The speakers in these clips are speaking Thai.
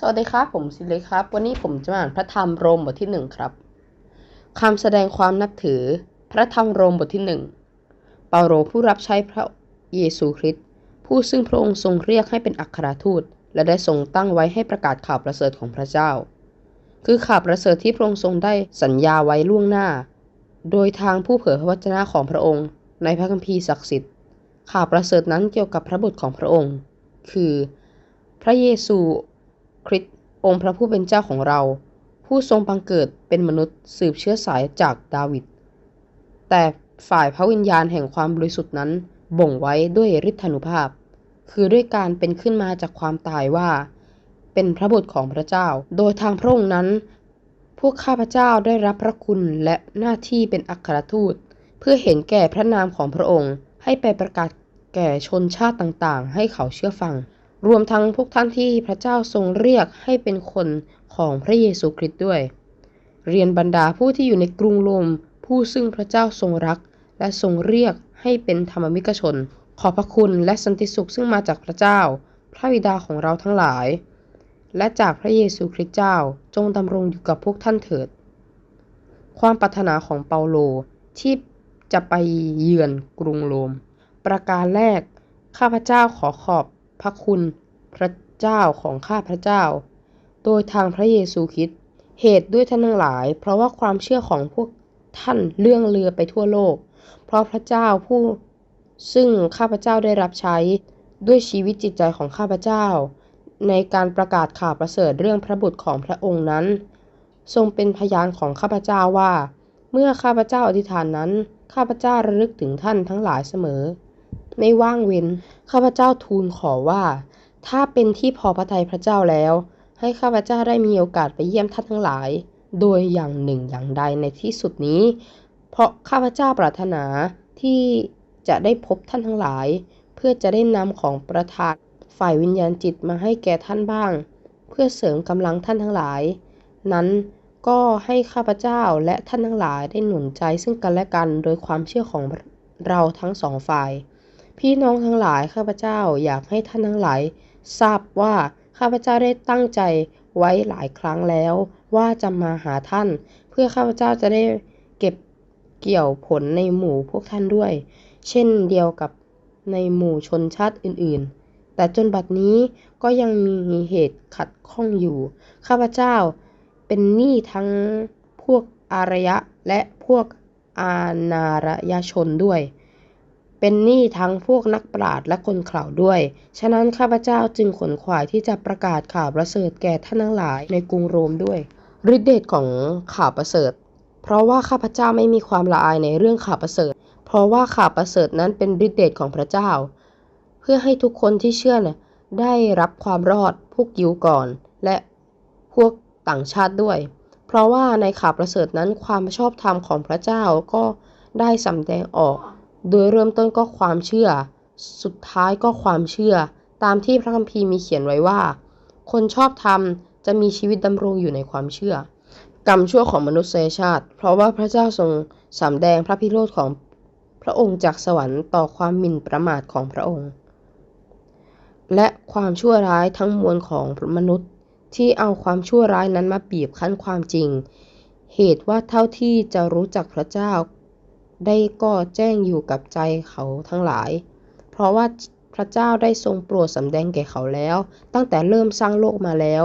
สวัสดีครับ ผมสิเลครับ วันนี้ผมจะมาอ่านพระธรรมโรมบทที่หนึ่งครับคำแสดงความนับถือ พระธรรมโรมบทที่หนึ่งเปาโลผู้รับใช้พระเยซูคริสต์ผู้ซึ่งพระองค์ทรงเรียกให้เป็นอัครทูต และได้ทรงตั้งไว้ให้ประกาศข่าวประเสริฐของพระเจ้า คือข่าวประเสริฐที่พระองค์ทรงได้สัญญาไว้ล่วงหน้า โดยทางผู้เผยพระวจนะของพระองค์ ในพระคัมภีร์ศักดิ์สิทธิ์ข่าวประเสริฐนั้นเกี่ยวกับพระบุตรของพระองค์ คือ พระเยซู คริสต์องค์พระผู้เป็นเจ้าของเรา ผู้ทรงบังเกิดเป็นมนุษย์สืบเชื้อสายจากดาวิดแต่ฝ่ายพระวิญญาณแห่งความบริสุทธิ์นั้นบ่งไว้ด้วยฤทธานุภาพ คือด้วยการเป็นขึ้นมาจากความตายว่า เป็นพระบุตรของพระเจ้า โดยทางพระองค์นั้น พวกข้าพเจ้าได้รับพระคุณและหน้าที่เป็นอัครทูต เพื่อเห็นแก่พระนามของพระองค์ให้ไปประกาศแก่ชนชาติต่างๆ ให้เขาเชื่อฟัง รวมทั้งพวกท่านที่พระเจ้าทรงเรียกให้เป็นคนของพระเยซูคริสต์ด้วย เรียนบรรดาผู้ที่อยู่ในกรุงโรมผู้ซึ่งพระเจ้าทรงรัก และทรงเรียกให้เป็นธรรมมิกชน ขอบพระคุณและสันติสุขซึ่งมาจากพระเจ้า พระบิดาของเราทั้งหลาย และจากพระเยซูคริสต์เจ้าจงดำรงอยู่กับพวกท่านเถิด ความปรารถนาของเปาโลที่จะไปเยือนกรุงโรม ประการแรก ข้าพเจ้าขอขอบ พระคุณพระเจ้าของข้าพระเจ้า โดยทางพระเยซูคริสต์เหตุด้วยท่านทั้งหลาย เพราะว่าความเชื่อของพวกท่านเลื่องเรือไปทั่วโลก เพราะพระเจ้าผู้ซึ่งข้าพเจ้าได้รับใช้ด้วยชีวิตจิตใจของข้าพเจ้า ในการประกาศข่าวประเสริฐเรื่องพระบุตรของพระองค์นั้น ทรงเป็นพยานของข้าพเจ้าว่า เมื่อข้าพเจ้าอธิษฐานนั้น ข้าพเจ้าระลึกถึงท่านทั้งหลายเสมอ ไม่ว่างเว้น ข้าพเจ้าทูลขอว่า ถ้าเป็นที่พอพระทัยพระเจ้าแล้ว ให้ข้าพเจ้าได้มีโอกาสไปเยี่ยมท่านทั้งหลาย โดยอย่างหนึ่งอย่างใดในที่สุดนี้ เพราะข้าพเจ้าปรารถนาที่จะได้พบท่านทั้งหลาย เพื่อจะได้นำของประทานฝ่ายวิญญาณจิตมาให้แก่ท่านบ้าง เพื่อเสริมกำลังท่านทั้งหลาย นั้นก็ให้ข้าพเจ้าและท่านทั้งหลายได้หนุนใจซึ่งกันและกันโดยความเชื่อของเราทั้งสองฝ่าย พี่น้องทั้งหลายข้าพเจ้าอยากให้ท่านทั้งหลายทราบว่าข้าพเจ้าได้ตั้งใจไว้หลายครั้งแล้ว ว่าจะมาหาท่าน เพื่อข้าพเจ้าจะได้เก็บเกี่ยวผลในหมู่พวกท่านด้วย เช่นเดียวกับในหมู่ชนชาติอื่นๆ แต่จนบัดนี้ก็ยังมีเหตุขัดข้องอยู่ ข้าพเจ้าเป็นหนี้ทั้งพวกอารยะและพวกอานารยชนด้วย เป็นหนี้ทั้งพวกนักปราชญ์และคนข่าวด้วย ฉะนั้นข้าพเจ้าจึงขนขวายที่จะประกาศข่าวประเสริฐแก่ท่านทั้งหลายในกรุงโรมด้วยฤทธิเดชของข่าวประเสริฐ เพราะว่าข้าพเจ้าไม่มีความละอายในเรื่องข่าวประเสริฐ เพราะว่าข่าวประเสริฐนั้นเป็นฤทธิเดชของพระเจ้า เพื่อให้ทุกคนที่เชื่อน่ะได้รับความรอดพวกยิวก่อน และพวกต่างชาติด้วย เพราะว่าในข่าวประเสริฐนั้นความชอบธรรมของพระเจ้าก็ได้สำแดงออก โดยเริ่มต้นก็ความเชื่อ สุดท้ายก็ความเชื่อ ตามที่พระคัมภีร์มีเขียนไว้ว่า คนชอบธรรมจะมีชีวิตดำรงอยู่ในความเชื่อ กรรมชั่วของมนุษยชาติ เพราะว่าพระเจ้าทรงสำแดงพระพิโรธของพระองค์จากสวรรค์ต่อความหมิ่นประมาทของพระองค์ และความชั่วร้ายทั้งมวลของมนุษย์ที่เอาความชั่วร้ายนั้นมาบีบคั้นความจริง เหตุว่าเท่าที่จะรู้จักพระเจ้า ได้ก็แจ้งอยู่กับใจเขาทั้งหลาย เพราะว่าพระเจ้าได้ทรงโปรดสำแดงแก่เขาแล้ว ตั้งแต่เริ่มสร้างโลกมาแล้ว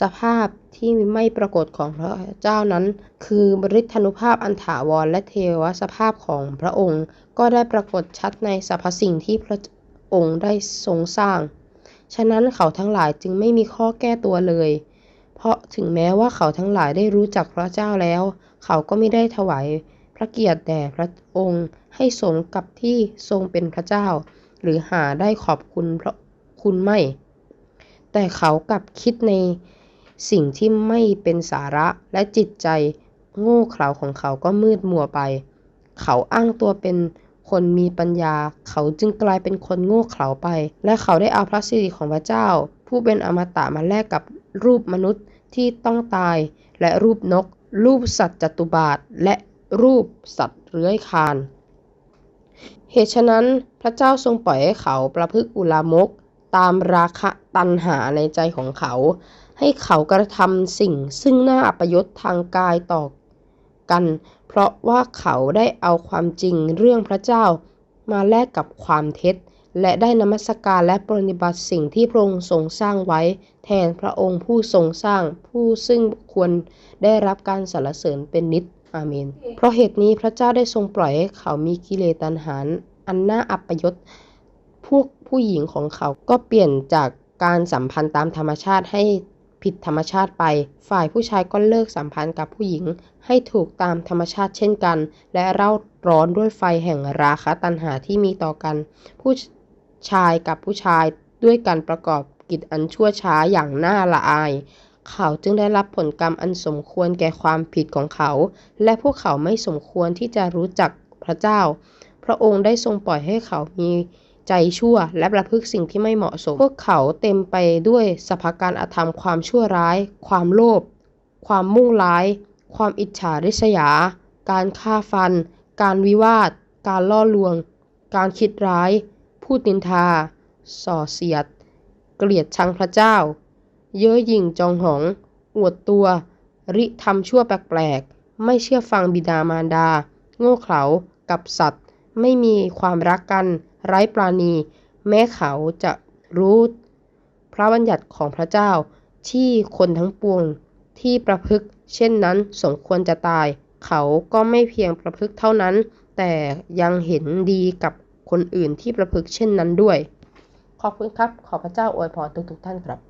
สภาพที่ไม่ปรากฏของพระเจ้านั้น คือบริธานุภาพอันถาวรและเทวสภาพของพระองค์ ก็ได้ปรากฏชัดในสรรพสิ่งที่พระองค์ได้ทรงสร้าง ฉะนั้นเขาทั้งหลายจึงไม่มีข้อแก้ตัวเลย เพราะถึงแม้ว่าเขาทั้งหลายได้รู้จักพระเจ้าแล้ว เขาก็ไม่ได้ถวาย พระเกียรติแด่พระองค์ให้สมกับที่ทรงเป็นพระเจ้า หรือหาได้ขอบคุณพระคุณไม่ แต่เขากลับคิดในสิ่งที่ไม่เป็นสาระและจิตใจโง่เขลาของเขาก็มืดมัวไป เขาอ้างตัวเป็นคนมีปัญญา เขาจึงกลายเป็นคนโง่เขลาไป และเขาได้เอาพระสิริของพระเจ้า ผู้เป็นอมตะมาแลกกับรูปมนุษย์ที่ต้องตาย และรูปนก รูปสัตว์จัตุบาทและ รูปสัตว์เลื้อยคลาน เหตุฉะนั้นพระเจ้าทรงปล่อยให้เขาประพฤติอุลามกตามราคะตันหาในใจของเขา ให้เขากระทำสิ่งซึ่งน่าอัปยศทางกายต่อกัน เพราะว่าเขาได้เอาความจริงเรื่องพระเจ้ามาแลกกับความเท็จ และได้นมัสการและปรนิบัติสิ่งที่พระองค์ทรงสร้างไว้ แทนพระองค์ผู้ทรงสร้างผู้ซึ่งควรได้รับการสรรเสริญเป็นนิจ อาเมน เพราะเหตุนี้พระเจ้าได้ทรงปล่อยให้เขามีกิเลสตัณหาอันน่าอัปยศ พวกผู้หญิงของเขาก็เปลี่ยนจากการสัมพันธ์ตามธรรมชาติให้ผิดธรรมชาติไป ฝ่ายผู้ชายก็เลิกสัมพันธ์กับผู้หญิง ให้ถูกตามธรรมชาติเช่นกัน และเร่าร้อนด้วยไฟแห่งราคะตัณหาที่มีต่อกัน ผู้ชายกับผู้ชายด้วยกันประกอบกิจอันชั่วช้าอย่างน่าละอาย เขาจึงได้รับผลกรรมอันสมควรแก่ความผิดของเขา และพวกเขาไม่สมควรที่จะรู้จักพระเจ้า พระองค์ได้ทรงปล่อยให้เขามีใจชั่วและประพฤติสิ่งที่ไม่เหมาะสม พวกเขาเต็มไปด้วยสภาการอธรรมความชั่วร้าย ความโลภ ความมุ่งร้าย ความอิจฉาริษยา การฆ่าฟัน การวิวาท การล่อลวง การคิดร้าย พูดนินทา ส่อเสียด เกลียดชังพระเจ้า เย้อหยิ่งจองหอง อวดตัว ริทำชั่วแปลกๆ ไม่เชื่อฟังบิดามารดา โง่เขลากับสัตว์ ไม่มีความรักกัน ไร้ปราณี แม้เขาจะรู้พระบัญญัติของพระเจ้าที่คนทั้งปวงที่ประพฤติเช่นนั้นสมควรจะตาย เขาก็ไม่เพียงประพฤติเท่านั้น แต่ยังเห็นดีกับคนอื่นที่ประพฤติเช่นนั้นด้วย ขอบคุณครับ ขอพระเจ้าอวยพรทุกๆท่านครับ